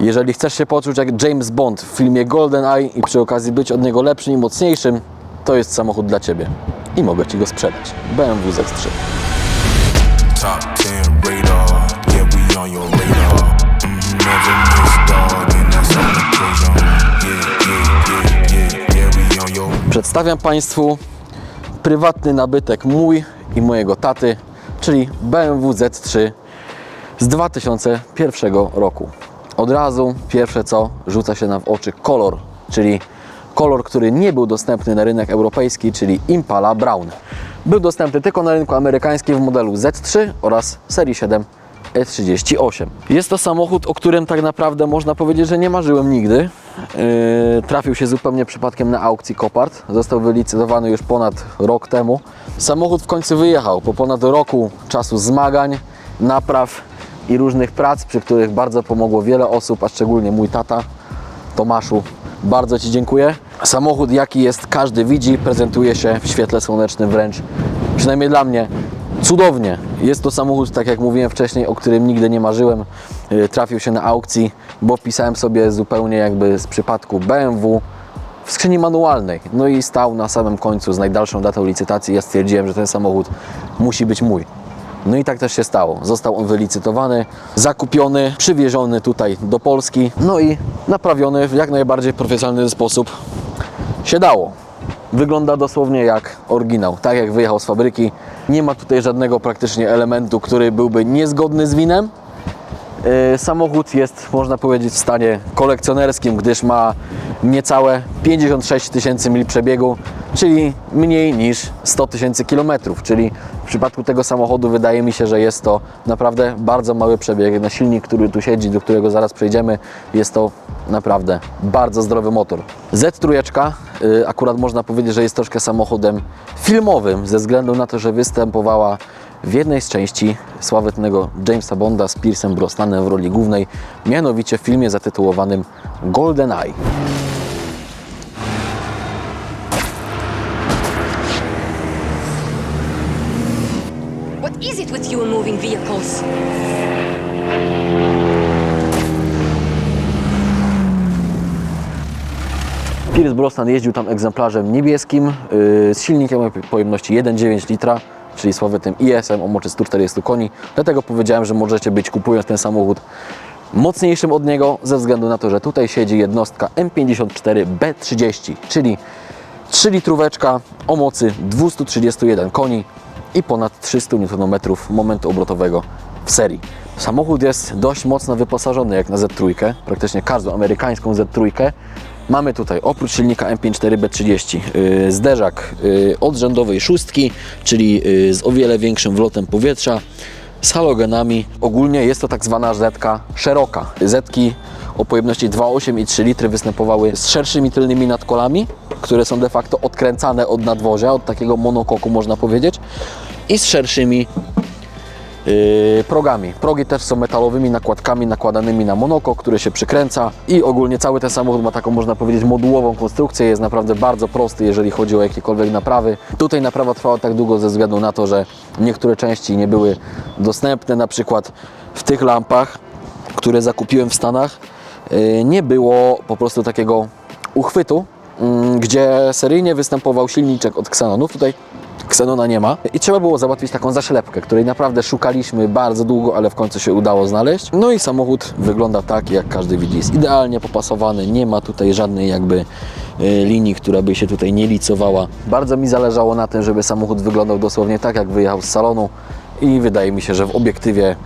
Jeżeli chcesz się poczuć jak James Bond w filmie GoldenEye i przy okazji być od niego lepszym i mocniejszym, to jest samochód dla Ciebie. I mogę Ci go sprzedać. BMW Z3. Top 10 radar, yeah, we on your radar. Mm, never miss dog, and that's on the program. Yeah, yeah, yeah, yeah, yeah, we on your Przedstawiam Państwu prywatny nabytek mój i mojego taty, czyli BMW Z3 z 2001 roku. Od razu pierwsze co rzuca się nam w oczy kolor, czyli kolor, który nie był dostępny na rynek europejski, czyli Impala Brown. Był dostępny tylko na rynku amerykańskim w modelu Z3 oraz serii 7 E38. Jest to samochód, o którym tak naprawdę można powiedzieć, że nie marzyłem nigdy. Yy, trafił się zupełnie przypadkiem na aukcji Kopart. Został wylicytowany już ponad rok temu. Samochód w końcu wyjechał po ponad roku czasu zmagań, napraw i różnych prac, przy których bardzo pomogło wiele osób, a szczególnie mój tata Tomaszu. Bardzo Ci dziękuję. Samochód, jaki jest, każdy widzi, prezentuje się w świetle słonecznym wręcz, przynajmniej dla mnie, cudownie. Jest to samochód, tak jak mówiłem wcześniej, o którym nigdy nie marzyłem. Yy, Trafił się na aukcji, bo wpisałem sobie zupełnie jakby z przypadku BMW w skrzyni manualnej. No i stał na samym końcu z najdalszą datą licytacji. Ja stwierdziłem, że ten samochód musi być mój. No i tak też się stało. Został on wylicytowany, zakupiony, przywieziony tutaj do Polski, no i naprawiony w jak najbardziej profesjonalny sposób się dało. Wygląda dosłownie jak oryginał, tak jak wyjechał z fabryki. Nie ma tutaj żadnego praktycznie elementu, który byłby niezgodny z winem. Yy, Samochód jest, można powiedzieć, w stanie kolekcjonerskim, gdyż ma niecałe 56 tysięcy mil przebiegu, czyli mniej niż 100 tysięcy kilometrów. Czyli w przypadku tego samochodu wydaje mi się, że jest to naprawdę bardzo mały przebieg. Na silnik, który tu siedzi, do którego zaraz przejdziemy, jest to naprawdę bardzo zdrowy motor. Z3 yy, akurat można powiedzieć, że jest troszkę samochodem filmowym, ze względu na to, że występowała w jednej z części sławetnego Jamesa Bonda z Piersem Brosnanem w roli głównej, mianowicie w filmie zatytułowanym GoldenEye. What is it with you moving vehicles? Pierce Brosnan jeździł tam egzemplarzem niebieskim yy, z silnikiem o pojemności 1,9 litra, czyli sławetnym ISM o mocy 140 koni. Dlatego powiedziałem, że możecie być kupując ten samochód mocniejszym od niego, ze względu na to, że tutaj siedzi jednostka M54B30, czyli 3 litróweczka o mocy 231 koni i ponad 300 Nm momentu obrotowego w serii. Samochód jest dość mocno wyposażony jak na Z3, praktycznie każdą amerykańską Z3. Mamy tutaj oprócz silnika M54B30 yy, zderzak yy, od szóstki, czyli yy, z o wiele większym wlotem powietrza, z halogenami. Ogólnie jest to tak zwana zetka szeroka. Zetki o pojemności 2,8 i 3 litry występowały z szerszymi tylnymi nadkolami, które są de facto odkręcane od nadwozia, od takiego monokoku można powiedzieć, i z szerszymi progami. Progi też są metalowymi nakładkami nakładanymi na monokok, który się przykręca i ogólnie cały ten samochód ma taką, można powiedzieć, modułową konstrukcję. Jest naprawdę bardzo prosty, jeżeli chodzi o jakiekolwiek naprawy. Tutaj naprawa trwała tak długo ze względu na to, że niektóre części nie były dostępne, na przykład w tych lampach, które zakupiłem w Stanach, yy, nie było po prostu takiego uchwytu, gdzie seryjnie występował silniczek od Xenonów. Tutaj Xenona nie ma i trzeba było załatwić taką zaślepkę, której naprawdę szukaliśmy bardzo długo, ale w końcu się udało znaleźć. No i samochód wygląda tak, jak każdy widzi. Jest idealnie popasowany, nie ma tutaj żadnej jakby e, linii, która by się tutaj nie licowała. Bardzo mi zależało na tym, żeby samochód wyglądał dosłownie tak, jak wyjechał z salonu i wydaje mi się, że w obiektywie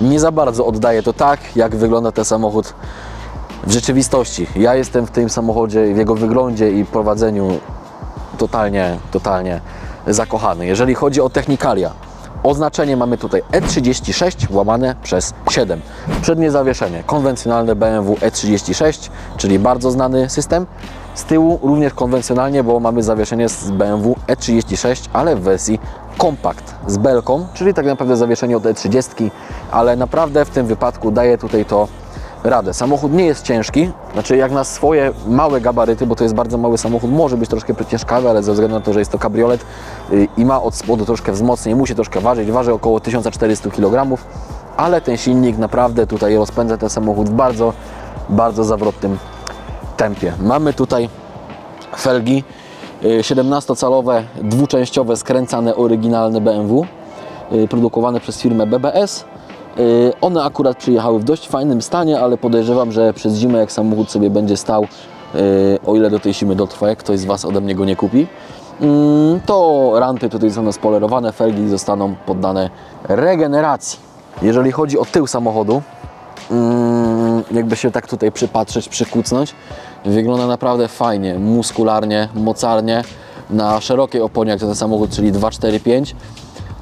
nie za bardzo oddaje to tak, jak wygląda ten samochód w rzeczywistości. Ja jestem w tym samochodzie, w jego wyglądzie i prowadzeniu totalnie, totalnie zakochany. Jeżeli chodzi o technikalia, oznaczenie mamy tutaj E36 łamane przez 7. Przednie zawieszenie, konwencjonalne BMW E36, czyli bardzo znany system. Z tyłu również konwencjonalnie, bo mamy zawieszenie z BMW E36, ale w wersji kompakt z belką, czyli tak naprawdę zawieszenie od E30, ale naprawdę w tym wypadku daje tutaj to radę. Samochód nie jest ciężki, znaczy jak na swoje małe gabaryty, bo to jest bardzo mały samochód, może być troszkę ciężkawy, ale ze względu na to, że jest to kabriolet y, i ma od spodu troszkę wzmocnień, musi troszkę ważyć, waży około 1400 kg, ale ten silnik naprawdę tutaj rozpędza ten samochód w bardzo bardzo zawrotnym tempie. Mamy tutaj felgi y, 17-calowe, dwuczęściowe, skręcane, oryginalne BMW, y, produkowane przez firmę BBS. Y, One akurat przyjechały w dość fajnym stanie, ale podejrzewam, że przez zimę jak samochód sobie będzie stał, y, o ile do tej zimy dotrwa, jak ktoś z Was ode mnie go nie kupi, mm, to rampy tutaj są spolerowane, felgi zostaną poddane regeneracji. Jeżeli chodzi o tył samochodu, jakby się tak tutaj przypatrzeć, przykucnąć, wygląda naprawdę fajnie, muskularnie, mocarnie, na szerokiej oponie jak ten samochód, czyli 245.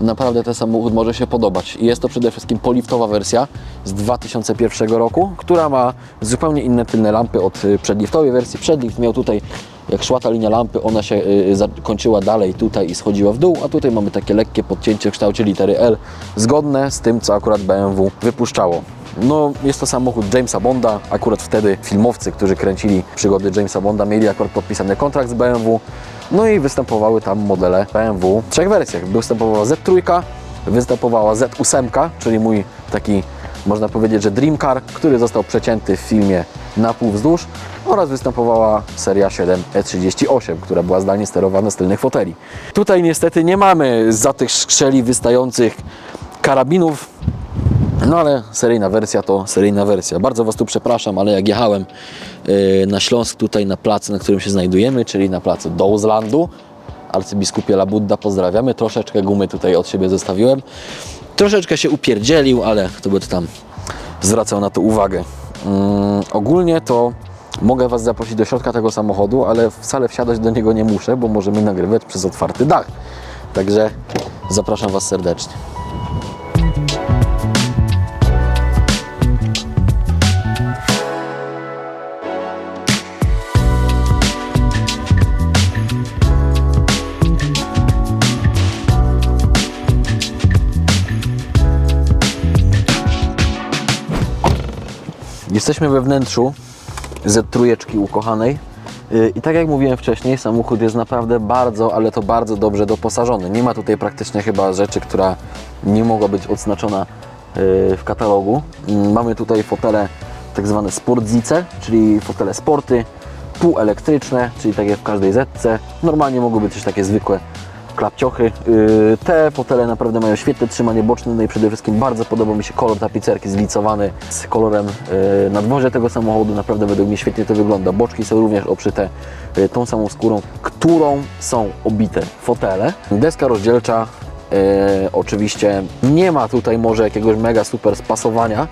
Naprawdę ten samochód może się podobać. I jest to przede wszystkim poliftowa wersja z 2001 roku, która ma zupełnie inne tylne lampy od y, przedliftowej wersji. Przedlift miał tutaj, jak szła ta linia lampy, ona się y, zakończyła dalej tutaj i schodziła w dół, a tutaj mamy takie lekkie podcięcie w kształcie litery L, zgodne z tym, co akurat BMW wypuszczało. No, jest to samochód Jamesa Bonda. Akurat wtedy filmowcy, którzy kręcili przygody Jamesa Bonda, mieli akurat podpisany kontrakt z BMW. No i występowały tam modele BMW w trzech wersjach. Występowała Z3, występowała Z8, czyli mój taki, można powiedzieć, że Dream Car, który został przecięty w filmie na pół wzdłuż oraz występowała seria 7 E38, która była zdalnie sterowana z tylnych foteli. Tutaj niestety nie mamy za tych skrzeli wystających karabinów, no ale seryjna wersja to seryjna wersja. Bardzo Was tu przepraszam, ale jak jechałem yy, na Śląsk, tutaj na placu, na którym się znajdujemy, czyli na placu Dołzlandu, arcybiskupie Labudda, pozdrawiamy. Troszeczkę gumy tutaj od siebie zostawiłem. Troszeczkę się upierdzielił, ale to będę tam zwracał na to uwagę. Mm, ogólnie to mogę Was zaprosić do środka tego samochodu, ale wcale wsiadać do niego nie muszę, bo możemy nagrywać przez otwarty dach. Także zapraszam Was serdecznie. Jesteśmy we wnętrzu Z3 ukochanej. Yy, I tak jak mówiłem wcześniej, samochód jest naprawdę bardzo, ale to bardzo dobrze doposażony. Nie ma tutaj praktycznie chyba rzeczy, która nie mogła być odznaczona yy, w katalogu. Yy, Mamy tutaj fotele tak zwane sportzice, czyli fotele sporty, półelektryczne, czyli tak jak w każdej Zetce. Normalnie mogą być też takie zwykłe klapciochy. Yy, Te fotele naprawdę mają świetne trzymanie boczne, no i przede wszystkim bardzo podoba mi się kolor tapicerki zlicowany z kolorem yy, nadwozia tego samochodu. Naprawdę według mnie świetnie to wygląda. Boczki są również obszyte yy, tą samą skórą, którą są obite fotele. Deska rozdzielcza oczywiście nie ma tutaj może jakiegoś mega super spasowania.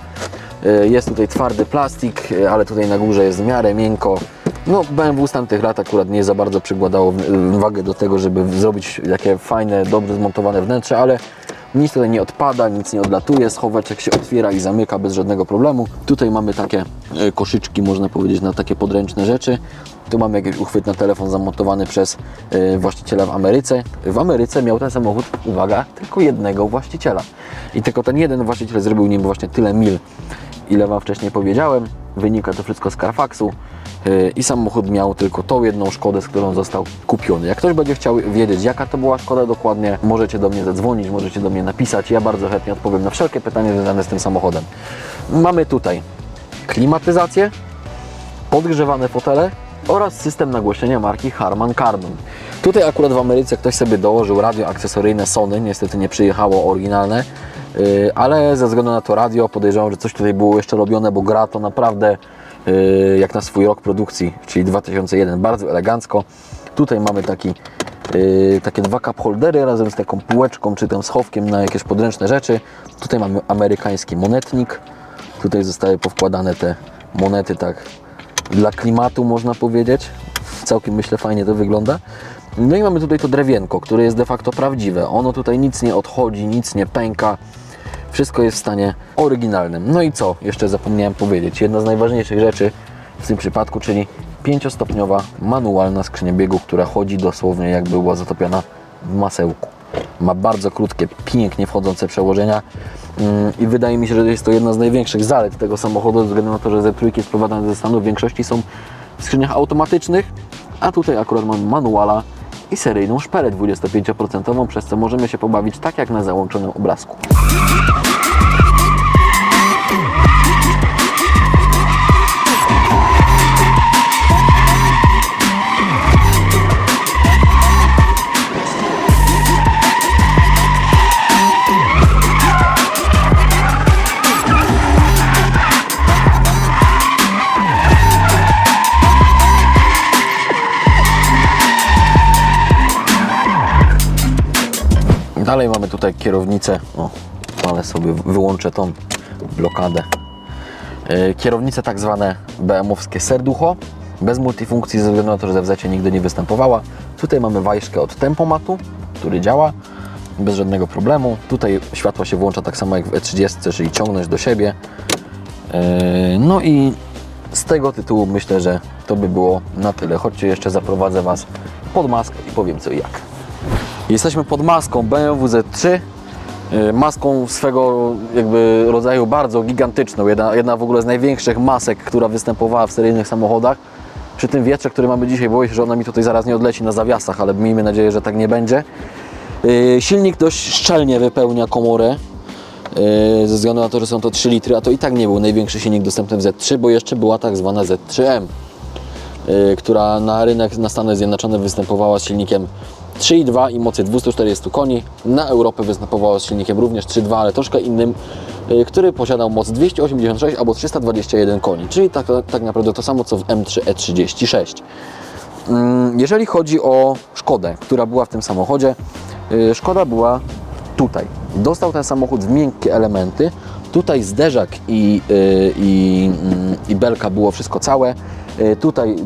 Jest tutaj twardy plastik, ale tutaj na górze jest w miarę miękko. No, BMW z tamtych lat akurat nie za bardzo przykładało wagę do tego, żeby zrobić takie fajne, dobrze zmontowane wnętrze, ale nic tutaj nie odpada, nic nie odlatuje, schoweczek się otwiera i zamyka bez żadnego problemu. Tutaj mamy takie e, koszyczki, można powiedzieć, na takie podręczne rzeczy. Tu mamy jakiś uchwyt na telefon zamontowany przez e, właściciela w Ameryce. W Ameryce miał ten samochód, uwaga, tylko jednego właściciela. I tylko ten jeden właściciel zrobił nim właśnie tyle mil, ile Wam wcześniej powiedziałem. Wynika to wszystko z Carfaxu i samochód miał tylko tą jedną szkodę, z którą został kupiony. Jak ktoś będzie chciał wiedzieć, jaka to była szkoda dokładnie, możecie do mnie zadzwonić, możecie do mnie napisać. Ja bardzo chętnie odpowiem na wszelkie pytania związane z tym samochodem. Mamy tutaj klimatyzację, podgrzewane fotele oraz system nagłośnienia marki Harman Kardon. Tutaj akurat w Ameryce ktoś sobie dołożył radio akcesoryjne Sony, niestety nie przyjechało oryginalne, yy, ale ze względu na to radio podejrzewam, że coś tutaj było jeszcze robione, bo gra to naprawdę jak na swój rok produkcji, czyli 2001, bardzo elegancko. Tutaj mamy taki, yy, takie dwa cup holdery razem z taką półeczką czy tym schowkiem na jakieś podręczne rzeczy. Tutaj mamy amerykański monetnik. Tutaj zostały powkładane te monety tak dla klimatu można powiedzieć. Całkiem myślę fajnie to wygląda. No i mamy tutaj to drewienko, które jest de facto prawdziwe. Ono tutaj nic nie odchodzi, nic nie pęka. Wszystko jest w stanie oryginalnym. No i co? Jeszcze zapomniałem powiedzieć. Jedna z najważniejszych rzeczy w tym przypadku, czyli pięciostopniowa manualna skrzynia biegu, która chodzi dosłownie jakby była zatopiona w masełku. Ma bardzo krótkie, pięknie wchodzące przełożenia Mm, i wydaje mi się, że jest to jedna z największych zalet tego samochodu, ze względu na to, że Z3 sprowadzane ze Stanów w większości są w skrzyniach automatycznych, a tutaj akurat mamy manuala i seryjną szpelę 25%, przez co możemy się pobawić tak jak na załączonym obrazku. Dalej mamy tutaj kierownicę. O, ale sobie wyłączę tą blokadę. E, Kierownice tak zwane BMW-wskie serducho, bez multifunkcji ze względu na to, że w zecie nigdy nie występowała. Tutaj mamy wajszkę od tempomatu, który działa bez żadnego problemu. Tutaj światło się włącza tak samo jak w E30, czyli ciągnąć do siebie. E, No i z tego tytułu myślę, że to by było na tyle. Chodźcie jeszcze zaprowadzę Was pod maskę i powiem co i jak. Jesteśmy pod maską BMW Z3, y, maską swego jakby rodzaju bardzo gigantyczną, jedna, jedna w ogóle z największych masek, która występowała w seryjnych samochodach. Przy tym wietrze, który mamy dzisiaj, boję się, że ona mi tutaj zaraz nie odleci na zawiasach, ale miejmy nadzieję, że tak nie będzie. Y, Silnik dość szczelnie wypełnia komorę, y, ze względu na to, że są to 3 litry, a to i tak nie był największy silnik dostępny w Z3, bo jeszcze była tak zwana Z3M y, która na rynek na Stany Zjednoczone występowała z silnikiem 3,2 i mocy 240 koni. Na Europę występowała z silnikiem również 3,2, ale troszkę innym, y, który posiadał moc 286 albo 321 koni, czyli tak, tak naprawdę to samo co w M3 E36. Mm, Jeżeli chodzi o Szkodę, która była w tym samochodzie, y, Szkoda była tutaj. Dostał ten samochód w miękkie elementy. Tutaj zderzak i, y, i, mm, i belka było wszystko całe. Y, Tutaj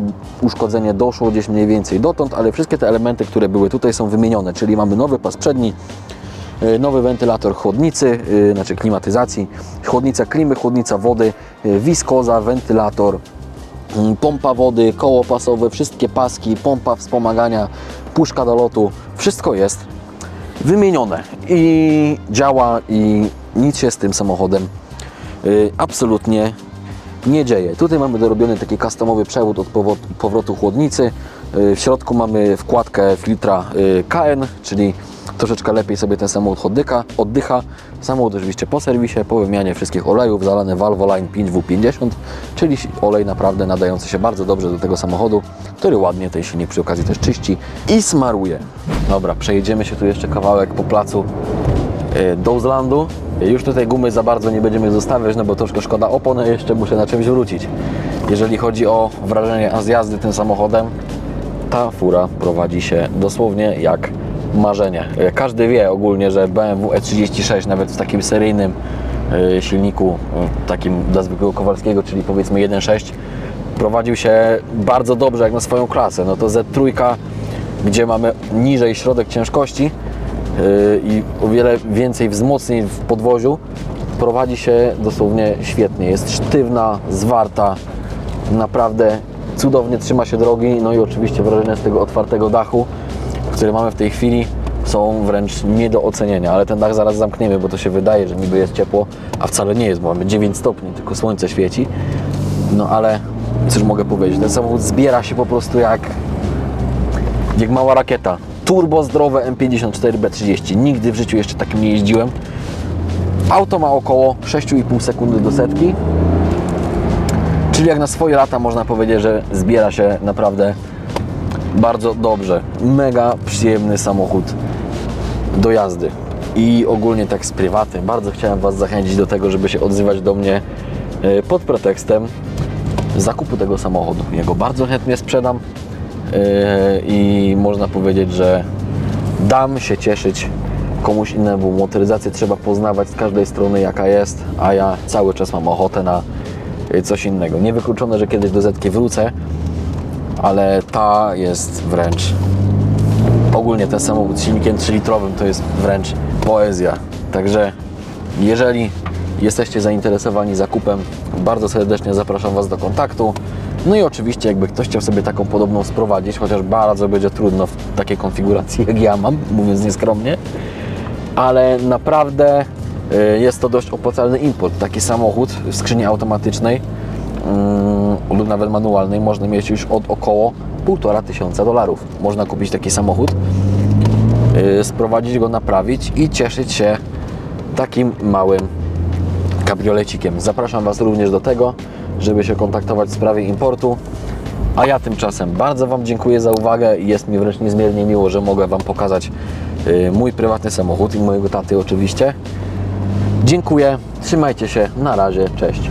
uszkodzenie doszło gdzieś mniej więcej dotąd, ale wszystkie te elementy, które były tutaj są wymienione, czyli mamy nowy pas przedni, y, nowy wentylator chłodnicy, znaczy klimatyzacji, chłodnica klimy, chłodnica wody, wiskoza, wentylator, Mm, pompa wody, koło pasowe, wszystkie paski, pompa wspomagania, puszka do lotu, wszystko jest wymienione i działa i nic się z tym samochodem y, absolutnie nie dzieje. Tutaj mamy dorobiony taki customowy przewód od powrotu chłodnicy. Y, W środku mamy wkładkę filtra y, KN, czyli troszeczkę lepiej sobie ten samochód oddycha. oddycha. Samochód oczywiście po serwisie, po wymianie wszystkich olejów, zalany Valvoline 5W50, czyli olej naprawdę nadający się bardzo dobrze do tego samochodu, który ładnie ten silnik przy okazji też czyści i smaruje. Dobra, przejedziemy się tu jeszcze kawałek po placu do Uzlandu. Już tutaj gumy za bardzo nie będziemy zostawiać, no bo troszkę szkoda opony, jeszcze muszę na czymś wrócić. Jeżeli chodzi o wrażenie z jazdy tym samochodem, ta fura prowadzi się dosłownie jak marzenie. Każdy wie ogólnie, że BMW E36 nawet w takim seryjnym e, silniku, e, takim dla zwykłego Kowalskiego, czyli powiedzmy 1.6, prowadził się bardzo dobrze jak na swoją klasę. No to Z3, gdzie mamy niżej środek ciężkości i o wiele więcej wzmocnień w podwoziu, prowadzi się dosłownie świetnie. Jest sztywna, zwarta, naprawdę cudownie trzyma się drogi. No i oczywiście wrażenia z tego otwartego dachu, który mamy w tej chwili, są wręcz nie do ocenienia, ale ten dach zaraz zamkniemy, bo to się wydaje, że niby jest ciepło, a wcale nie jest, bo mamy 9 stopni, tylko słońce świeci. No ale cóż mogę powiedzieć, ten samochód zbiera się po prostu jak, jak mała rakieta. Turbo zdrowe M54B30. Nigdy w życiu jeszcze takim nie jeździłem. Auto ma około 6,5 sekundy do setki. Czyli jak na swoje lata można powiedzieć, że zbiera się naprawdę bardzo dobrze. Mega przyjemny samochód do jazdy. I ogólnie tak z prywatem. Bardzo chciałem Was zachęcić do tego, żeby się odzywać do mnie e, pod pretekstem zakupu tego samochodu. Ja go bardzo chętnie sprzedam i można powiedzieć, że dam się cieszyć komuś innemu. Motoryzację trzeba poznawać z każdej strony jaka jest, a ja cały czas mam ochotę na e, coś innego. Niewykluczone, że kiedyś do Zetki wrócę, ale ta jest wręcz ogólnie ten samochód z silnikiem 3-litrowym to jest wręcz poezja. Także jeżeli jesteście zainteresowani zakupem, bardzo serdecznie zapraszam Was do kontaktu. No i oczywiście, jakby ktoś chciał sobie taką podobną sprowadzić, chociaż bardzo będzie trudno w takiej konfiguracji, jak ja mam, mówiąc nieskromnie, ale naprawdę y, jest to dość opłacalny import. Taki samochód w skrzyni automatycznej mm, lub nawet manualnej można mieć już od około 1,5 tysiąca dolarów. Można kupić taki samochód, y, sprowadzić go, naprawić i cieszyć się takim małym kabriolecikiem. Zapraszam Was również do tego, żeby się kontaktować w sprawie importu. A ja tymczasem bardzo Wam dziękuję za uwagę i jest mi wręcz niezmiernie miło, że mogę Wam pokazać y, mój prywatny samochód i mojego taty oczywiście. Dziękuję, trzymajcie się, na razie, cześć.